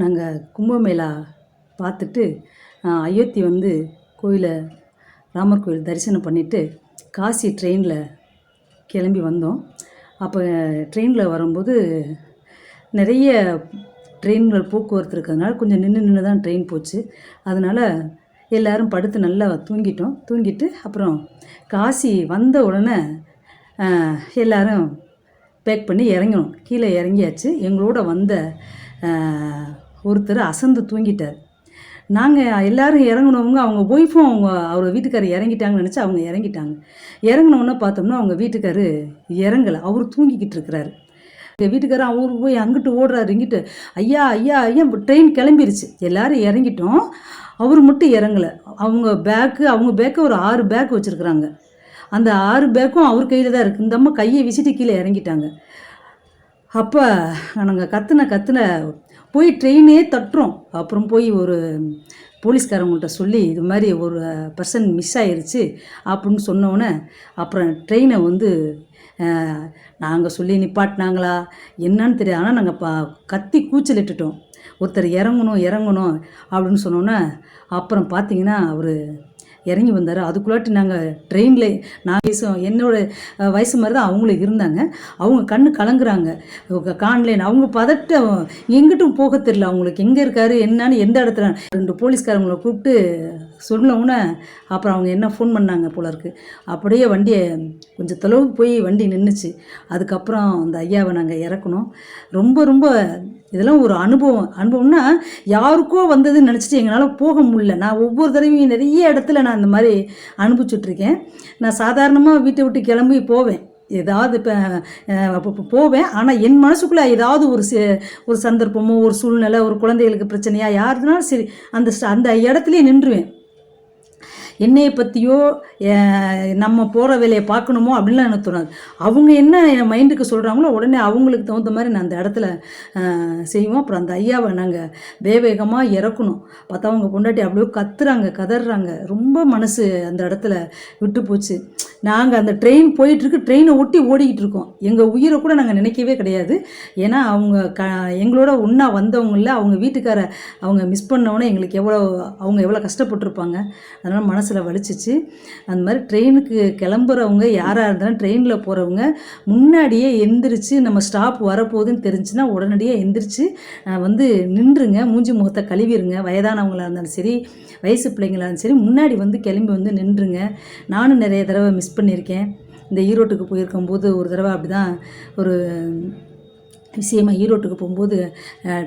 நாங்கள் கும்பமேளா பார்த்துட்டு அயோத்தி வந்து கோயிலை ராமர் கோயில் தரிசனம் பண்ணிவிட்டு காசி ட்ரெயினில் கிளம்பி வந்தோம். அப்போ ட்ரெயினில் வரும்போது நிறைய ட்ரெயின்கள் போக்குவரத்து இருக்கிறதுனால கொஞ்சம் நின்று நின்று தான் ட்ரெயின் போச்சு. அதனால் எல்லோரும் படுத்து நல்லா தூங்கிட்டோம். தூங்கிட்டு அப்புறம் காசி வந்த உடனே எல்லோரும் பேக் பண்ணி இறங்கணும் கீழே இறங்கியாச்சு. எங்களோட வந்த ஒருத்தர் அசந்து தூங்கிட்டார். நாங்கள் எல்லாரும் இறங்குனவங்க அவங்க ஒய்ஃபும் அவங்க அவர் வீட்டுக்காரர் இறங்கிட்டாங்கன்னு நினச்சி அவங்க இறங்கிட்டாங்க. இறங்குனோன்னே பார்த்தோம்னா அவங்க வீட்டுக்காரு இறங்கலை. அவர் தூங்கிக்கிட்டு இருக்கிறாரு. எங்கள் வீட்டுக்காரர் அவரு போய் அங்கிட்டு ஓடுறாரு இங்கிட்டு ஐயா ஐயா ஐயா ட்ரெயின் கிளம்பிருச்சு. எல்லாரும் இறங்கிட்டோம். அவர் மட்டும் இறங்கலை. அவங்க பேக்கு அவங்க பேக்கை ஒரு ஆறு பேக் வச்சுருக்குறாங்க. அந்த ஆறு பேக்கும் அவர் கையில் தான் இருக்குது இந்த அம்மா கையை விசிட்டு கீழே இறங்கிட்டாங்க. அப்போ நாங்கள் கத்துன கத்துன போய் ட்ரெயினே தட்டுறோம். அப்புறம் போய் ஒரு போலீஸ்காரவங்கள்ட்ட சொல்லி இது மாதிரி ஒரு பர்சன் மிஸ் ஆயிடுச்சு அப்படின்னு சொன்னோன்னே அப்புறம் ட்ரெயினை வந்து நாங்கள் சொல்லி நிப்பாட்டினாங்களா? என்னன்னு தெரியாது ஆனால் நாங்கள் பா கத்தி கூச்சலிட்டுட்டோம். ஒருத்தர் இறங்கணும் இறங்கணும் அப்படின்னு சொன்னோன்னே அப்புறம் பார்த்தீங்கன்னா அவர் இறங்கி வந்தார். அதுக்குள்ளாட்டி நாங்கள் ட்ரெயினில் நான் வயசு என்னோட வயசு மாதிரி தான் அவங்களும் இருந்தாங்க. அவங்க கண்ணு கலங்குறாங்க. கான்லைன் காணலேன்னு அவங்க பதட்டம் எங்கிட்டும் போக தெரில அவங்களுக்கு. எங்கே இருக்காரு என்னன்னு எந்த இடத்துல ரெண்டு போலீஸ்காரங்களை கூப்பிட்டு சொன்னவுடனே அப்புறம் அவங்க என்ன ஃபோன் பண்ணாங்க போல இருக்கு. அப்படியே வண்டியை கொஞ்சம் தொலைவு போய் வண்டி நின்றுச்சு அதுக்கப்புறம் அந்த ஐயாவை நாங்கள் இறக்கணும் ரொம்ப ரொம்ப இதெல்லாம் ஒரு அனுபவம். அனுபவம்னா யாருக்கோ வந்ததுன்னு நினச்சிட்டு எங்களால் போக முடியல. நான் ஒவ்வொரு தடவையும் நிறைய இடத்துல நான் இந்த மாதிரி அனுபவிச்சுட்ருக்கேன் நான் சாதாரணமாக வீட்டை விட்டு கிளம்பி போவேன். ஏதாவது இப்போ போவேன். ஆனால் என் மனசுக்குள்ளே ஏதாவது ஒரு ஒரு சந்தர்ப்பமோ ஒரு சூழ்நிலை ஒரு குழந்தைகளுக்கு பிரச்சனையாக யாருனாலும் சரி அந்த ஸ்ட- அந்த இடத்துலையே நின்றுவேன். என்னையை பற்றியோ நம்ம போகிற வேலையை பார்க்கணுமோ அப்படின்லாம் எனக்கு தோணாது. அவங்க என்ன என் மைண்டுக்கு சொல்கிறாங்களோ உடனே அவங்களுக்கு தகுந்த மாதிரி நான் அந்த இடத்துல செய்வோம். அப்புறம் அந்த ஐயாவை நாங்கள் வேவேகமாக இறக்கணும். பார்த்தா அவங்க பொண்டாட்டி அப்படியே கத்துறாங்க கதறாங்க. ரொம்ப மனசு அந்த இடத்துல விட்டு போச்சு. நாங்கள் அந்த ட்ரெயின் போயிட்டுருக்கு ட்ரெயினை ஒட்டி ஓடிக்கிட்டு இருக்கோம். எங்கள் உயிரை கூட நாங்கள் நினைக்கவே கிடையாது. ஏன்னா அவங்க க எங்களோட ஒன்றா வந்தவங்கள அவங்க வீட்டுக்கார அவங்க மிஸ் பண்ணவொன்னே எங்களுக்கு எவ்வளோ அவங்க எவ்வளோ கஷ்டப்பட்டிருப்பாங்க. அதனால் மனசு மனசில் வலிச்சிச்சு. அந்த மாதிரி ட்ரெயினுக்கு கிளம்புறவங்க யாராக இருந்தாலும் ட்ரெயினில் போகிறவங்க முன்னாடியே எந்திரிச்சு நம்ம ஸ்டாப் வரப்போகுதுன்னு தெரிஞ்சுன்னா உடனடியாக எந்திரிச்சு வந்து நின்றுங்க மூஞ்சி முகத்தை கழுவிடுங்க வயதானவங்களாக இருந்தாலும் சரி வயசு பிள்ளைங்களாக இருந்தாலும் சரி முன்னாடி வந்து கிளம்பி வந்து நின்றுங்க. நானும் நிறைய தடவை மிஸ் பண்ணியிருக்கேன். இந்த ஈரோட்டுக்கு போயிருக்கும்போது ஒரு தடவை அப்படி தான் ஒரு விஷயமா ஈரோட்டுக்கு போகும்போது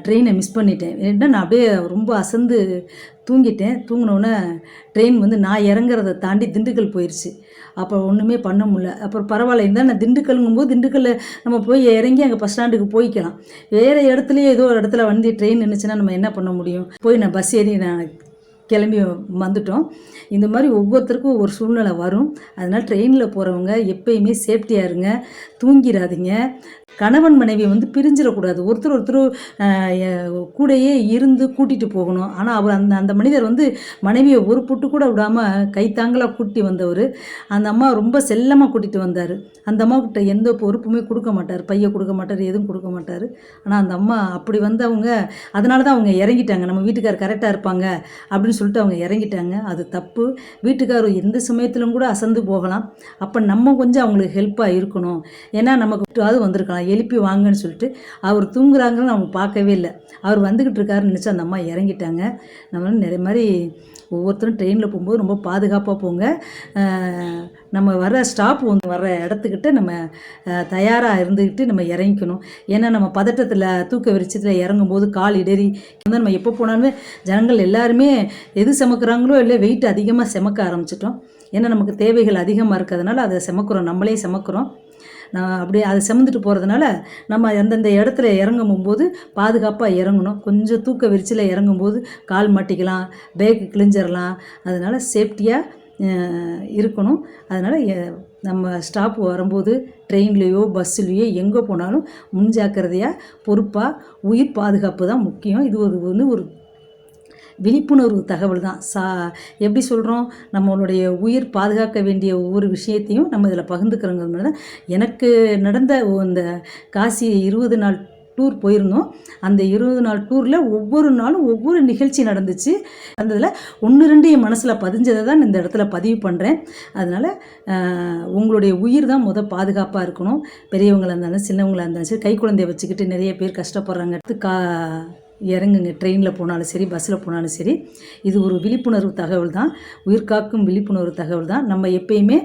ட்ரெயினை மிஸ் பண்ணிட்டேன். ஏன்னா நான் அப்படியே ரொம்ப அசந்து தூங்கிட்டேன். தூங்கினோன்னே ட்ரெயின் வந்து நான் இறங்குறத தாண்டி திண்டுக்கல் போயிடுச்சு அப்போ ஒன்றுமே பண்ண முடியல. அப்புறம் பரவாயில்ல இருந்தால் நான் திண்டுக்கல்ங்கும்போது திண்டுக்கல்ல நம்ம போய் இறங்கி அங்கே பஸ் ஸ்டாண்டுக்கு போய்க்கலாம். வேறு இடத்துலையே ஏதோ ஒரு இடத்துல வந்து ட்ரெயின் நின்றுச்சுன்னா நம்ம என்ன பண்ண முடியும்? போய் நான் பஸ் ஏறி நான் கிளம்பி வந்துட்டோம். இந்த மாதிரி ஒவ்வொருத்தருக்கும் ஒரு சூழ்நிலை வரும். அதனால் ட்ரெயினில் போகிறவங்க எப்பயுமே சேஃப்டியாக இருங்க. தூங்கிடாதீங்க. கணவன் மனைவி வந்து பிரிஞ்சிடக்கூடாது. ஒருத்தர் ஒருத்தர் கூடையே கூடயே இருந்து கூட்டிகிட்டு போகணும். ஆனால் அவர் அந்த அந்த மனிதர் வந்து மனைவியை ஒரு புட்டு கூட விடாமல் கைத்தாங்கலாக கூட்டி வந்தவர். அந்த அம்மா ரொம்ப செல்லமாக கூட்டிகிட்டு வந்தார். அந்த அம்மாக்கிட்ட எந்த பொறுப்புமே கொடுக்க மாட்டார். பையை கொடுக்க மாட்டார். எதுவும் கொடுக்க மாட்டார். ஆனால் அந்த அம்மா அப்படி வந்தவங்க அதனால தான் அவங்க இறங்கிட்டாங்க. நம்ம வீட்டுக்கார் கரெக்டாக இருப்பாங்க. அப்படின்னு சொல்லிட்டு அவங்க இறங்கிட்டாங்க. அது தப்பு. வீட்டுக்காரர் எந்த சமயத்திலும் கூட அசந்து போகலாம். அப்போ நம்ம கொஞ்சம் அவங்களுக்கு ஹெல்ப்பாக இருக்கணும். ஏன்னா நமக்கு அது வந்திருக்கலாம். எழுப்பி வாங்கன்னு சொல்லிட்டு அவர் தூங்குறாங்கன்னு அவங்க பார்க்கவே இல்லை. அவர் வந்துக்கிட்டு இருக்காருன்னு நினச்சி அந்த அம்மா இறங்கிட்டாங்க. நம்ம நிறைய மாதிரி ஒவ்வொருத்தரும் ட்ரெயினில் போகும்போது ரொம்ப பாதுகாப்பாக போங்க. நம்ம வர ஸ்டாப் வந்து வர இடத்துக்கிட்ட நம்ம தயாராக இருந்துக்கிட்டு நம்ம இறங்கிக்கணும். ஏன்னா நம்ம பதட்டத்தில் தூக்க விரிச்சத்தில் இறங்கும்போது கால் இடறி வந்து நம்ம எப்போ போனாலுமே ஜனங்கள் எல்லாருமே எது சுமக்குறாங்களோ இல்லை வெயிட் அதிகமாக செமக்க ஆரம்பிச்சிட்டோம். ஏன்னா நமக்கு தேவைகள் அதிகமாக இருக்கிறதுனால அதை செமக்கிறோம். நம்மளே செமக்கிறோம். நான் அப்படியே அதை செமந்துட்டு போகிறதுனால நம்ம அந்தந்த இடத்துல இறங்கும் போது பாதுகாப்பாக இறங்கணும். கொஞ்சம் தூக்க விரிச்சில் இறங்கும்போது கால் மாட்டிக்கலாம் பேக் கிழிஞ்சிடலாம் அதனால் சேஃப்டியாக இருக்கணும். அதனால் நம்ம ஸ்டாப் வரும்போது ட்ரெயின்லேயோ பஸ்ஸுலேயோ எங்கே போனாலும் முன்ஜாக்கிரதையாக பொறுப்பாக உயிர் பாதுகாப்பு தான் முக்கியம். இது ஒரு வந்து ஒரு விழிப்புணர்வு தகவல் தான். சா எப்படி சொல்கிறோம் நம்மளுடைய உயிர் பாதுகாக்க வேண்டிய ஒவ்வொரு விஷயத்தையும் நம்ம இதில் பகிர்ந்துக்கிறோங்கிறது தான். எனக்கு நடந்த இந்த காசி இருபது நாள் டூர் போயிருந்தோம். அந்த இருபது நாள் டூரில் ஒவ்வொரு நாளும் ஒவ்வொரு நிகழ்ச்சி நடந்துச்சு. அந்த ஒன்று ரெண்டு என் மனசில் பதிஞ்சதை தான் இந்த இடத்துல பதிவு பண்ணுறேன் அதனால் உங்களுடைய உயிர் தான் முத பாதுகாப்பாக இருக்கணும். பெரியவங்களாக இருந்தாலும் சின்னவங்களாக இருந்தாலும் சரி கை குழந்தைய வச்சுக்கிட்டு நிறைய பேர் கஷ்டப்படுறாங்க. கா இறங்குங்க. ட்ரெயினில் போனாலும் சரி பஸ்ஸில் போனாலும் சரி இது ஒரு விழிப்புணர்வு தகவல் தான். உயிர் காக்கும் விழிப்புணர்வு தகவல் தான். நம்ம எப்பயுமே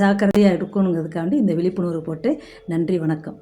ஜாக்கிரதையாக இருக்கணுங்கிறதுக்காண்டி இந்த விழிப்புணர்வு போட்டு நன்றி வணக்கம்.